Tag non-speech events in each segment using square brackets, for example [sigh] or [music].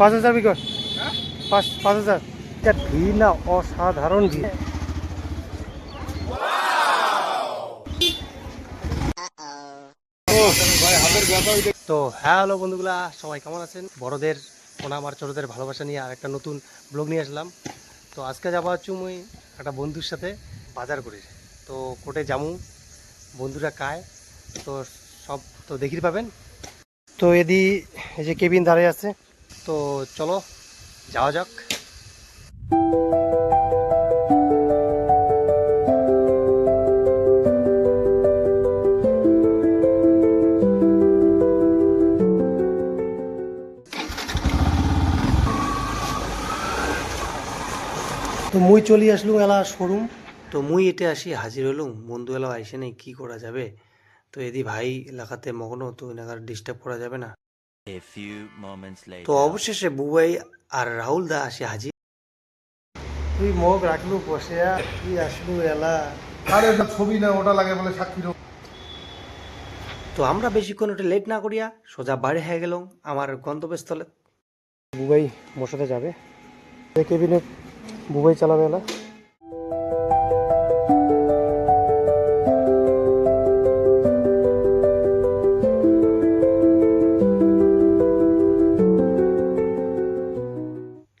পাঁচ হাজার বিকট পাঁচ পাঁচ হাজার। এটা ভিড় না, অসাধারণ ভিড় তো হ্যাঁ হ্যালো বন্ধুগুলা, সবাই কেমন আছেন? বড়দের প্রণাম আর ছোটদের ভালোবাসা নিয়ে আর একটা নতুন ব্লগ নিয়ে আসলাম। তো আজকে যাবা হচ্ছে মুই একটা বন্ধুর সাথে বাজার করি। তো কোটে জামু বন্ধুরা কায় তো সব তো দেখির পাবেন। তো এদি এই যে কেবিন দাঁড়িয়ে আছে। তো চলো, যাওয়া যাক। তো মুই চলি আসলু এলা শোরুম। তো মুই এতে আসি হাজির হলুম। বন্ধু এলা আইসে নেই, কি করা যাবে? তো এদি ভাই এলাকাতে মগ্ন, তো এনাকার ডিস্টার্ব করা যাবে না। তো অবশেষে বুবাই আর রাহুল দা আসে হাজির। তুই মুখ রাখলু বসে তুই আসলু এলা? আরে ওটা ছবি না ওটা লাগে বলে সাক্ষী তো আমরা বেশিক্ষণ ওটা লেট না করিয়া সোজা বাড়ি হয়ে গেলাম আমার গন্তব্যস্থলে। বুবাই সাথে যাবে। কেবিনে বুবাই চালাবে এলা।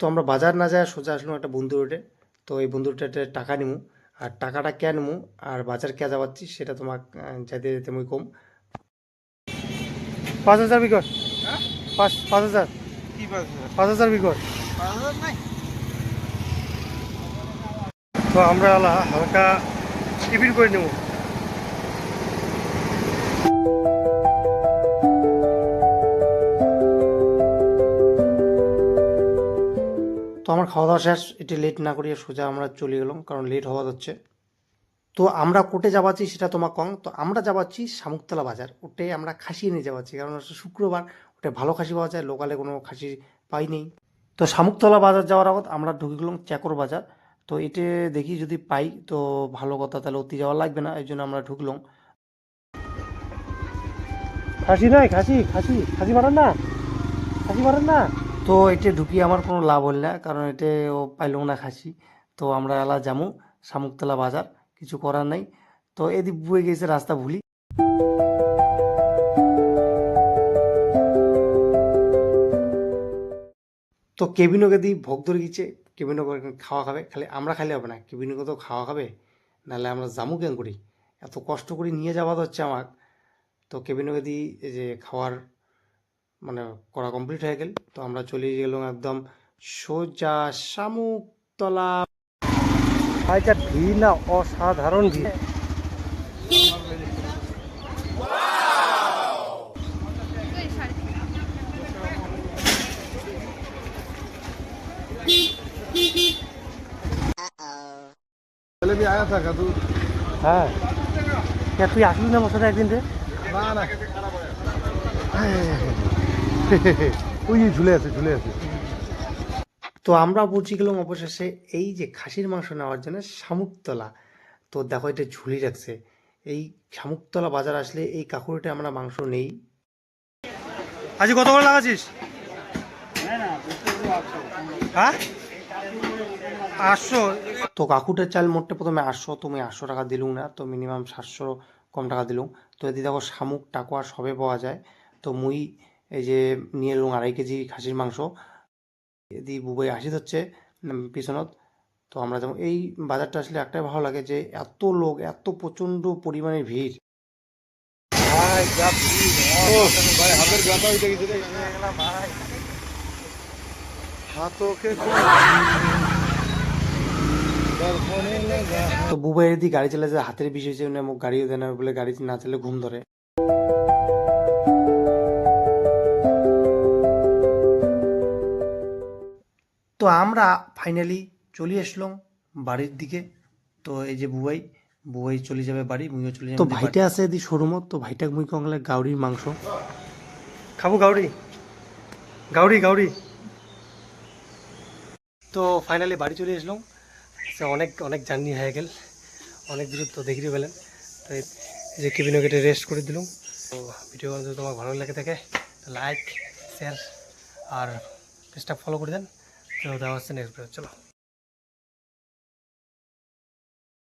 তো আমরা বাজার না যায় সোজা আসলাম একটা বন্ধু রোডে। তো এই বন্ধু রোডে টাকা নিমু আর টাকাটা কে নিমু আর বাজার কে যাবাচ্ছি সেটা তোমাক আহ, যাইতে যেতে মুই কম। পাঁচ হাজার বিকট। পাঁচ পাঁচ হাজার। পাঁচ হাজার? বিকট। তো আমরা আলা হালকা টিফিন করে নেব আমার খাওয়া দাওয়া শেষ, এটি লেট না করিয়ে সোজা আমরা চলে গেলাম, কারণ লেট হওয়া যাচ্ছে। তো আমরা কোটে যাবাচ্ছি সেটা তোমার কম। তো আমরা যাবাচ্ছি শামুকতলা বাজার, ওটে আমরা খাসি নিয়ে যাবাচ্ছি কারণ শুক্রবার, ওটা ভালো খাসি পাওয়া যায়, লোকালে কোনো খাসি পাই নেই। তো শামুকতলা বাজার যাওয়ার আগত আমরা ঢুকে গেলাম চাকর বাজার। তো এতে দেখি যদি পাই, তো ভালো কথা, তাহলে অতি যাওয়া লাগবে না এই জন্য আমরা ঢুকলাম। খাসি নাই, খাসি খাসি খাসি মারেন না, খাসি মারেন না। তো এতে ঢুকি আমার কোনো লাভ হল না, কারণ এতে ও পাইলাম না খাসি। তো আমরা এলা যামু শামুকতলা বাজার, কিছু করার নাই। তো এদিক বয়ে গেছে রাস্তা ভুলি। তো কেবিনকে দিই ভোগ ধরে গেছে, কেবিনকে খাওয়া খাবে, খালি আমরা খালি হবে না, কেবিনকে তো খাওয়া খাবে, নাহলে আমরা জামু কেন করি? এত কষ্ট করে নিয়ে যাওয়া হচ্ছে আমার তো কেবিনকে এই যে খাওয়ার মানে করা কমপ্লিট হয়ে গেল তো আমরা চলে গেলাম একদম সোজা শামুকতলা আচ্ছা ভিড় না অসাধারণ ভিড় पहले भी आया था कदू হ্যাঁ কে তুই আসবি না আমার সাথে একদিন রে না না [laughs] ওই যে ঝুলে আছে ঝুলে আছে। তো আমরা পৌঁছে গেলাম অবশেষে এই যে খাসির মাংস নেওয়ার জন্য শামুকতলা। তো দেখো এটা ঝুলি রাখছে এই শামুকতলা বাজার আসলে এই কাকুরিটা আমরা মাংস নেই। আজ কত করে লাগাচ্ছিস? হ্যাঁ? আটশো। তো কাকুটার চাল মোটটা প্রথমে আটশো তুমি আটশো টাকা দিলুম না তো মিনিমাম সাতশো কম টাকা দিলুম তো এদি দেখো শামুক টাকুয়া সবে পাওয়া যায়। তো মুই এই যে নিয়ে এলুম আড়াই কেজি খাসির মাংস। এদি বুবাই হাসি হচ্ছে পিছনত। তো আমরা যেমন এই বাজারটা আসলে একটাই ভালো লাগে যে এত লোক এত প্রচণ্ড পরিমাণে ভিড়। তো বুবাই এদি গাড়ি চালাতে হাতের বিষয় হয়েছে মানে মোক গাড়িও দেয় না বলে গাড়ি না চালে ঘুম ধরে। তো আমরা ফাইনালি চলে আসলাম বাড়ির দিকে। তো এই যে বুবাই বুবাই চলে যাবে বাড়ি মুইও চলে যাবে তো ভাইটা আছে এদি শোরুমত তো ভাইটা মুই কংলে গাউরির মাংস। খাব গাউরি। গাউরি গাউরি। তো ফাইনালি বাড়ি চলে আসলাম। সে অনেক অনেক জার্নি হয়ে গেল। অনেক দূর তো দেখিয়ে পেলেন। তো এই যে কেবিনে কেটে রেস্ট করে দিলাম। তো ভিডিও যদি তোমার ভালো লাগে থাকে লাইক শেয়ার আর পেজটা ফলো করে দেন। তো দেওয়া হচ্ছে নেক্সট চলো